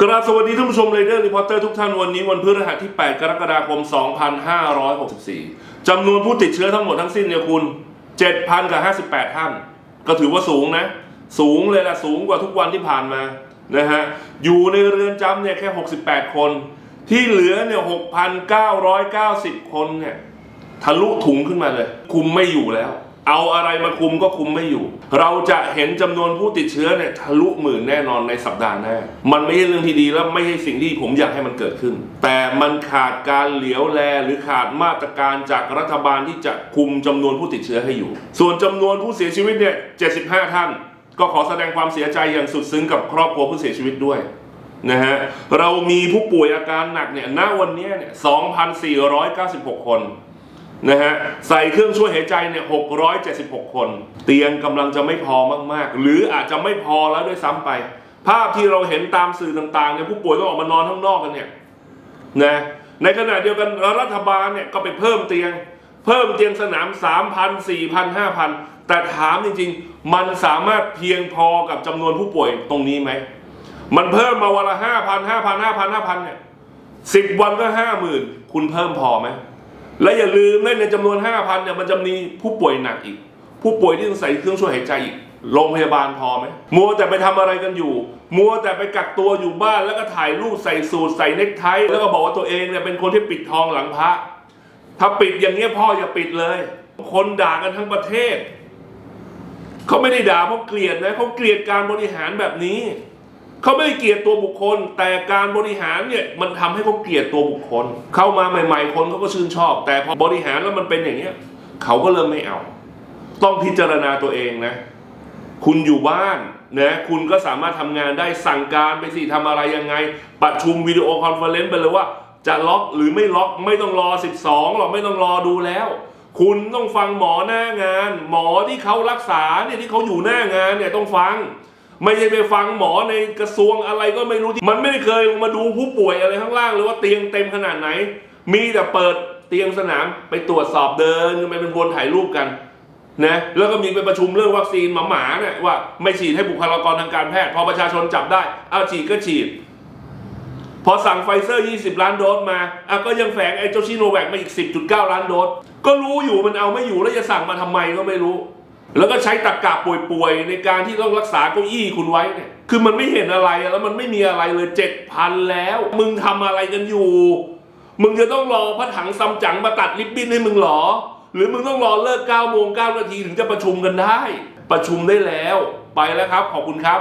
กราบสวัสดีท่านผู้ชมเรเดอร์รีพอร์เตอร์ทุกท่านวันนี้วันพฤหัสที่ 8 กรกฎาคม 2564 จำนวนผู้ติดเชื้อทั้งหมดทั้งสิ้นเนี่ยคุณ 7,000กับ58 ท่าน ก็ถือว่าสูงนะ สูงเลยล่ะสูงกว่าทุกวันที่ผ่านมานะฮะอยู่ในเรือนจำเนี่ยแค่ 68 คน ที่เหลือเนี่ย 6,990 คนเนี่ยทะลุถุงขึ้นมาเลย คุมไม่อยู่แล้ว เอาอะไรมาคุมก็คุมไม่อยู่ เราจะเห็นจำนวนผู้ติดเชื้อเนี่ยทะลุหมื่นแน่นอนในสัปดาห์หน้า มันไม่ใช่เรื่องที่ดีและไม่ใช่สิ่งที่ผมอยากให้มันเกิดขึ้น แต่มันขาดการเหลียวแลหรือขาดมาตรการจากรัฐบาลที่จะคุมจำนวนผู้ติดเชื้อให้อยู่ ส่วนจำนวนผู้เสียชีวิตเนี่ย75 ท่าน ก็ขอแสดงความเสียใจอย่างสุดซึ้งกับครอบครัวผู้เสียชีวิตด้วยนะฮะ เรามีผู้ป่วยอาการหนักเนี่ย ณ วันนี้เนี่ย 2,496 คน นะฮะใส่เครื่องช่วยหายใจเนี่ย676 คน เตียงกำลังจะไม่พอมากๆ หรืออาจจะไม่พอแล้วด้วยซ้ำไป ภาพที่เราเห็นตามสื่อต่างๆเนี่ยผู้ป่วยต้องออกมานอนข้างนอกกันเนี่ยนะในขณะเดียวกันรัฐบาลเนี่ยก็ไปเพิ่มเตียง เพิ่มเตียงสนาม 3,000 4,000 5,000 แต่ถามจริงๆ มันสามารถเพียงพอกับจำนวนผู้ป่วยตรงนี้ไหม มันเพิ่มมาวันละห้าพันห้าพันห้าพันห้าพันเนี่ยสิบวันก็ห้าหมื่นคุณเพิ่มพอไหม และอย่าลืมในจำนวนห้าพันเนี่ยมันจะมีผู้ป่วยหนักอีก ผู้ป่วยที่ต้องใส่เครื่องช่วยหายใจอีกโรงพยาบาลพอไหมมัวแต่ไปทำอะไรกันอยู่ มัวแต่ไปกักตัวอยู่บ้านแล้วก็ถ่ายรูปใส่สูทใส่เนคไทแล้วก็บอกว่าตัวเองเนี่ยเป็นคนที่ปิดทองหลังพระถ้าปิดอย่างเงี้ยพ่ออย่าปิดเลย คนด่ากันทั้งประเทศ เขาไม่ได้ด่าเพราะเกลียดนะเขาเกลียดการบริหารแบบนี้ เขาไม่ได้เกลียดตัวบุคคล แต่การบริหารเนี่ยมันทำให้เขาเกลียดตัวบุคคล เข้ามาใหม่ ๆ คนเขาก็ชื่นชอบ แต่พอบริหารแล้วมันเป็นอย่างเงี้ยเขาก็เริ่มไม่เอา ต้องพิจารณาตัวเองนะ คุณอยู่บ้านนะคุณก็สามารถทำงานได้สั่งการไปสิทำอะไรยังไง ประชุมวิดีโอคอนเฟอเรนซ์ไปเลยว่า จะล็อกหรือไม่ล็อกไม่ต้องรอ 12หรอกไม่ต้องรอดูแล้ว คุณต้องฟังหมอหน้างาน หมอที่เขารักษาเนี่ยที่เขาอยู่หน้างานเนี่ยต้องฟัง ไม่ใช่ไปฟังหมอในกระทรวงอะไรก็ไม่รู้ที่มันไม่ได้เคยลงมาดูผู้ป่วยอะไรข้างล่างเลยว่าเตียงเต็มขนาดไหน มีแต่เปิดเตียงสนามไปตรวจสอบเดินไปเป็นวนถ่ายรูปกันนะแล้วก็มีไปประชุมเรื่องวัคซีนหมาๆเนี่ยว่าไม่ฉีดให้บุคลากรทางการแพทย์พอประชาชนจับได้เอาฉีดก็ฉีด พอสั่งไฟเซอร์ 20 ล้านโดสมาอะก็ยังแฝงไอ้เจ้าชิโนแวคมาอีก 10.9 ล้านโดสก็รู้อยู่มันเอาไม่อยู่แล้วจะสั่งมาทำไมก็ไม่รู้ แล้วก็ใช้ตะกกะป่วยๆในการที่ต้องรักษาเก้าอี้คุณไว้เนี่ยคือมันไม่เห็นอะไรแล้วมันไม่มีอะไรเลยเจ็ดพันแล้ว มึงทำอะไรกันอยู่ มึงจะต้องรอพระถังซัมจั๋งมาตัดลิบบิ้นให้มึงเหรอ หรือมึงต้องรอเลิก9โมง9นาทีถึงจะประชุมกันได้ ประชุมได้แล้ว ไปแล้วครับ ขอบคุณครับ